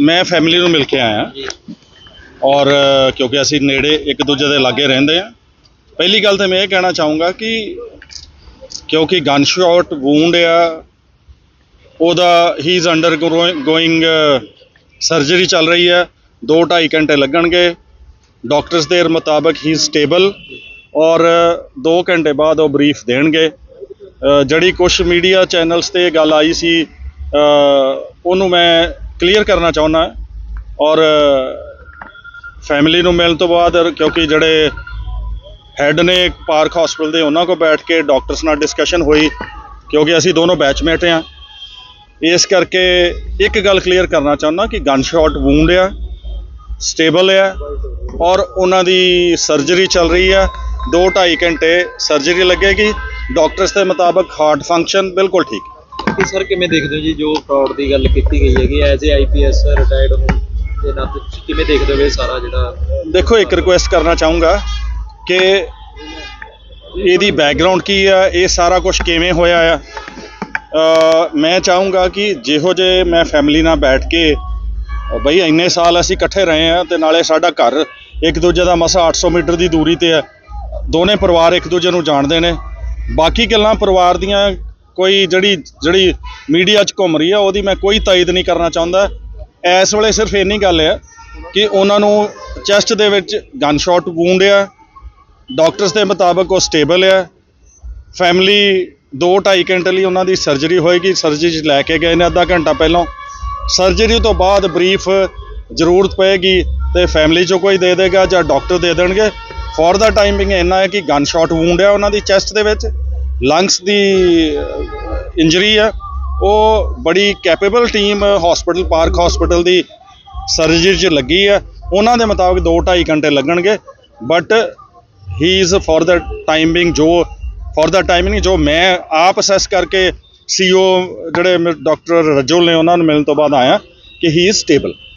ਮੈਂ ਫੈਮਿਲੀ ਨੂੰ ਮਿਲ ਕੇ ਆਇਆ। ਔਰ ਕਿਉਂਕਿ ਅਸੀਂ ਨੇੜੇ ਇੱਕ ਦੂਜੇ ਦੇ ਲਾਗੇ ਰਹਿੰਦੇ ਆ ਪਹਿਲੀ ਗੱਲ ਤਾਂ ਮੈਂ ਇਹ ਕਹਿਣਾ ਚਾਹੂੰਗਾ ਕਿ ਕਿਉਂਕਿ ਗਨ ਸ਼ਾਟ ਵੂੰਡ ਆ ਉਹਦਾ he is under going surgery ਚੱਲ ਰਹੀ ਹੈ। 2.5 ਘੰਟੇ ਲੱਗਣਗੇ। ਡਾਕਟਰਸ ਦੇ ਮੁਤਾਬਕ ਹੀ ਸਟੇਬਲ ਔਰ 2 ਘੰਟੇ ਬਾਅਦ ਉਹ ਬਰੀਫ ਦੇਣਗੇ। ਜਿਹੜੀ ਕੁਝ ਮੀਡੀਆ ਚੈਨਲਸ ਤੇ ਗੱਲ ਆਈ ਸੀ ਉਹਨੂੰ ਮੈਂ ਕਲੀਅਰ ਕਰਨਾ ਚਾਹੁੰਦਾ ਔਰ ਫੈਮਿਲੀ ਨੂੰ ਮਿਲਣ ਤੋਂ ਬਾਅਦ ਕਿਉਂਕਿ ਜਿਹੜੇ ਹੈੱਡ ਨੇ ਪਾਰਕ ਹਸਪੀਟਲ ਦੇ, ਉਹਨਾਂ ਕੋਲ ਬੈਠ ਕੇ ਡਾਕਟਰਸ ਨਾਲ ਡਿਸਕਸ਼ਨ ਹੋਈ ਕਿਉਂਕਿ ਅਸੀਂ ਦੋਨੋਂ ਬੈਚਮੇਟ ਆ ਇਸ ਕਰਕੇ ਇੱਕ ਗੱਲ ਕਲੀਅਰ ਕਰਨਾ ਚਾਹੁੰਦਾ ਕਿ ਗਨ ਸ਼ਾਟ ਵੂੰਡ ਆ ਸਟੇਬਲ ਆ ਔਰ ਉਹਨਾਂ ਦੀ ਸਰਜਰੀ ਚੱਲ ਰਹੀ ਆ। 2.5 ਘੰਟੇ ਸਰਜਰੀ ਲੱਗੇਗੀ। ਡਾਕਟਰਸ ਦੇ ਮੁਤਾਬਕ ਹਾਰਟ ਫੰਕਸ਼ਨ ਬਿਲਕੁਲ ਠੀਕ। ਤੇ ਸਰ ਕਿਵੇਂ ਦੇਖਦੇ ਹੋ ਜੀ ਜੋ ਫਰਾਡ ਦੀ ਗੱਲ ਕੀਤੀ ਗਈ ਹੈਗੀ ਐਜ਼ ਏ ਆਈਪੀਐਸ ਰਿਟਾਇਰਡ ਹੋ ਤੇ ਨਾਤੇ ਤੁਸੀਂ ਕਿਵੇਂ ਦੇਖਦੇ ਹੋ ਇਹ ਸਾਰਾ ਜਿਹੜਾ ਦੇਖੋ, ਇੱਕ ਰਿਕੁਐਸਟ ਕਰਨਾ ਚਾਹੂੰਗਾ ਕਿ ਇਹਦੀ ਬੈਕਗ੍ਰਾਉਂਡ ਕੀ ਆ, ਇਹ ਸਾਰਾ ਕੁਝ ਕਿਵੇਂ ਹੋਇਆ ਆ? ਮੈਂ ਚਾਹੂੰਗਾ ਕਿ ਜਿਹੋ ਜੇ ਮੈਂ ਫੈਮਿਲੀ ਨਾਲ ਬੈਠ ਕੇ ਬਈ ਇੰਨੇ ਸਾਲ ਅਸੀਂ ਇਕੱਠੇ ਰਹੇ ਆ ਤੇ ਨਾਲੇ ਸਾਡਾ ਘਰ ਇੱਕ ਦੂਜੇ ਦਾ ਮਸਾ 800 ਮੀਟਰ ਦੀ ਦੂਰੀ ਤੇ ਹੈ। ਦੋਨੇ ਪਰਿਵਾਰ ਇੱਕ ਦੂਜੇ ਨੂੰ ਜਾਣਦੇ ਨੇ। ਬਾਕੀ ਗੱਲਾਂ ਪਰਿਵਾਰ ਦੀਆਂ ਕੋਈ ਜਿਹੜੀ ਜਿਹੜੀ ਮੀਡੀਆ 'ਚ ਘੁੰਮ ਰਹੀ ਆ, ਉਹਦੀ ਮੈਂ ਕੋਈ ਤਾਇਦ ਨਹੀਂ ਕਰਨਾ ਚਾਹੁੰਦਾ। ਇਸ ਵੇਲੇ ਸਿਰਫ ਇੰਨੀ ਗੱਲ ਹੈ ਕਿ ਉਹਨਾਂ ਨੂੰ ਚੈਸਟ ਦੇ ਵਿੱਚ ਗਨ ਸ਼ਾਟ ਵੂੰਡ ਆ। ਡਾਕਟਰਸ ਦੇ ਮੁਤਾਬਕ ਉਹ ਸਟੇਬਲ ਆ। ਫੈਮਿਲੀ 2.5 ਘੰਟੇ ਲਈ ਉਹਨਾਂ ਦੀ ਸਰਜਰੀ ਹੋਏਗੀ। ਸਰਜਰੀ 'ਚ ਲੈ ਕੇ ਗਏ ਨੇ ਅੱਧਾ ਘੰਟਾ ਪਹਿਲਾਂ। ਸਰਜਰੀ ਤੋਂ ਬਾਅਦ ਬਰੀਫ ਜ਼ਰੂਰਤ ਪਏਗੀ ਤੇ ਫੈਮਿਲੀ 'ਚੋਂ ਕੋਈ ਦੇ ਦੇਗਾ ਜਾਂ ਡਾਕਟਰ ਦੇ ਦੇਣਗੇ। ਫॉर ਦਾ ਟਾਈਮਿੰਗ ਇੰਨਾ ਹੈ ਕਿ ਗਨ ਸ਼ਾਟ ਵੂੰਡ ਆ ਉਹਨਾਂ ਦੀ ਚੈਸਟ ਦੇ ਵਿੱਚ। ਲੰਗਸ ਦੀ ਇੰਜਰੀ ਆ। ਉਹ ਬੜੀ capable team hospital Park hospital ਦੀ ਸਰਜਰੀ 'ਚ ਲੱਗੀ ਆ। ਉਹਨਾਂ ਦੇ ਮੁਤਾਬਕ 2.5 ਘੰਟੇ ਲੱਗਣਗੇ but he is for the timing ਜੋ ਫॉर ਦਾ ਟਾਈਮਿੰਗ ਜੋ ਮੈਂ ਆਪ ਅਸੈਸ ਕਰਕੇ ਸੀਓ ਜਿਹੜੇ ਡਾਕਟਰ ਰਜੁਲ ਨੇ ਉਹਨਾਂ ਨੂੰ ਮਿਲਣ ਤੋਂ ਬਾਅਦ ਆਇਆ ਕਿ ਹੀ ਇਜ਼ ਸਟੇਬਲ